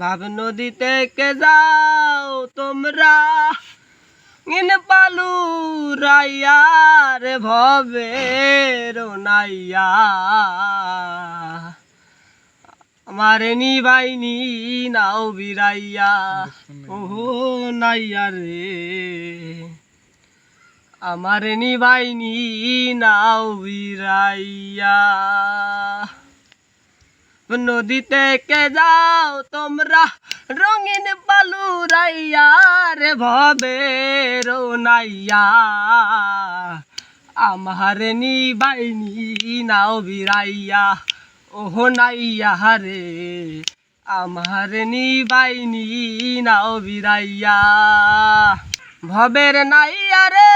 ভাব নদীতে কে যাও তোমরা? ইন পালু রাইয়া রে ভবে নাইয়া। আমার নি নাও বিরাইয়া। ওহো নাইয়া রে। আমার নি বাইনি নাও বিরাইয়া। নদীতে কে যাও তোমরা? রঙিন বালু রাইয়া রে ভবে নাইয়া। আমার নি বাইনি নাও বিরাইয়া। ওহ নাইয়া রে, আমার নি বাইনি নাও বিরাইয়া। ভবের নাইয়া রে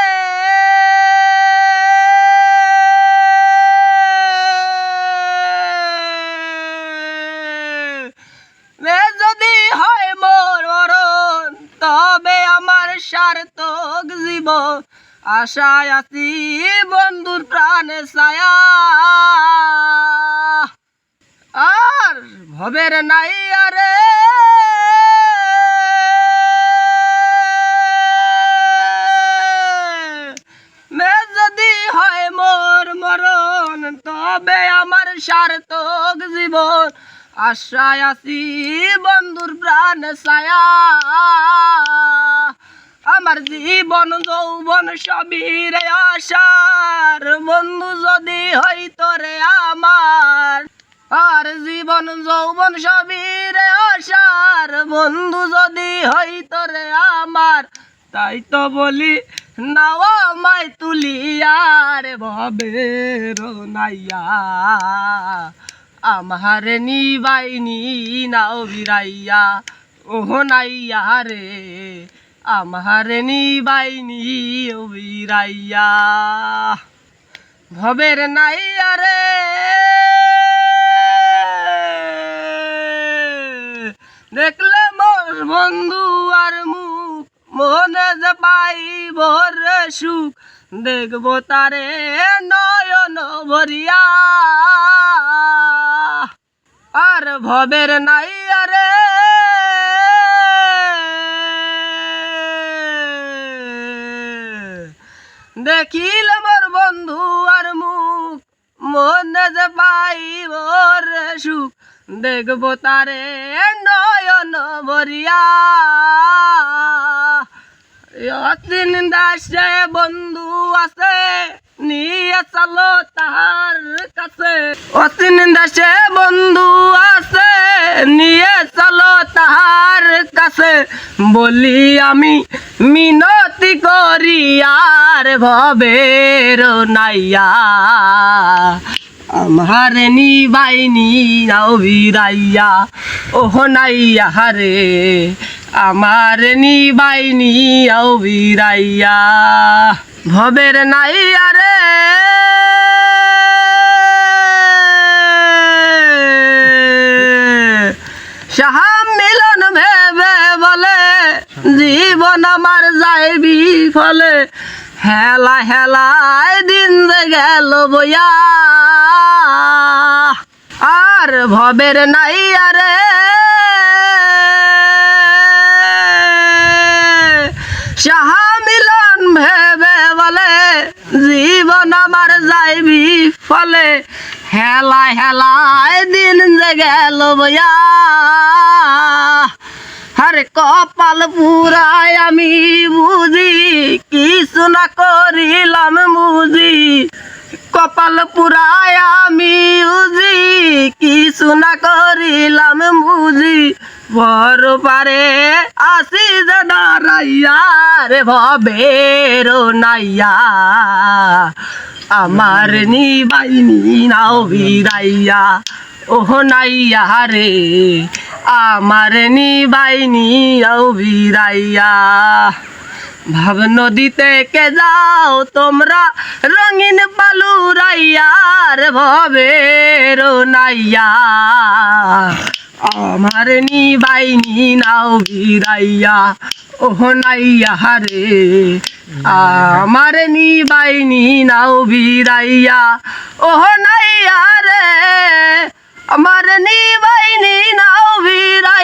এ যদি হয় মোর মরণ তবে আমার সার্থক জীব, আশায় আছি বন্ধুর প্রাণে ছায়া। আর ভবের নাই আরে। মে যদি হয় মোর মরণ, তবে আমার সার্থক জীবন আশায় আছি বন্ধুর প্রাণ ছায়া। আমার জীবন যৌবন সবির আশার। বন্ধু যদি হইতো রে আমার। আর জীবন যৌবন সবির আশার। বন্ধু যদি হইতো রে আমার। তাই তো বলি নাওয়া মাই তুলিয়ার ভবে নাইয়া। আমার নিবাইনি নাও বিরাইয়া। ওহ নাইয়া রে। আমার নিবাইনি ও বিরাইয়া। ভবের নাইয়া রে দেখলে মোর বন্ধু আর মুখ, মনে যে পাইব রে সুখ। দেখব তারে নয়ন ভরিয়া। আর ভবের নাই দেখিল মোর বন্ধু আর মুখ, মনে যে পাইব রে সুখ, দেখব তারে নয়ন ভরিয়া। অতিন দাসে বন্ধু আছে, নিয়ে চলো তাহার কাছে। অতিন দাসে বন্ধু আছে নিয়ে চলো তাহার কাছে। বলি আমি মিনতি করি আর ভবের নাইয়া। আমার নি বাইনি নাও বিরাইয়া ওহ নাইয়া রে আমার নি বাইনি আও বিরাইয়া ভবের নাইয়া রে সাহা মিলন ভেবে বলে জীবন আমার যাইবি ফলে হেলা হেলায় দিন যে গেল বইয়া। আর ভবের নাই আরে। সাহা মিলন ভেবে বলে, জীবন আমার যাইবি ফলে হেলা হেলায় দিন যে গেল বইয়া। আরে কপাল পুরায় আমি বুঝি, কিছু না করিলাম বুঝি। কপাল পুরায় আমি বুঝি, কিছু না করিলাম বুঝি। বড় পারে আসি যে রে ভবের নাইয়া। আমার নি বাইনি নাও বিরাইয়া ওহ নাইয়া রে আমার নি বাইনি আও বিরাইয়া। ভাব নদীতে কে যাও তোমরা, রঙিন বালু রাইয়ার ভবের নাইয়া। আমার নি বাইনি নাও বিরাইয়া, ওহ নাইয়া রে আমার নি বাইনি নাও বিরাইয়া। ওহ নাইয়া রে আমার নি বাইনি নাও বিরাইয়া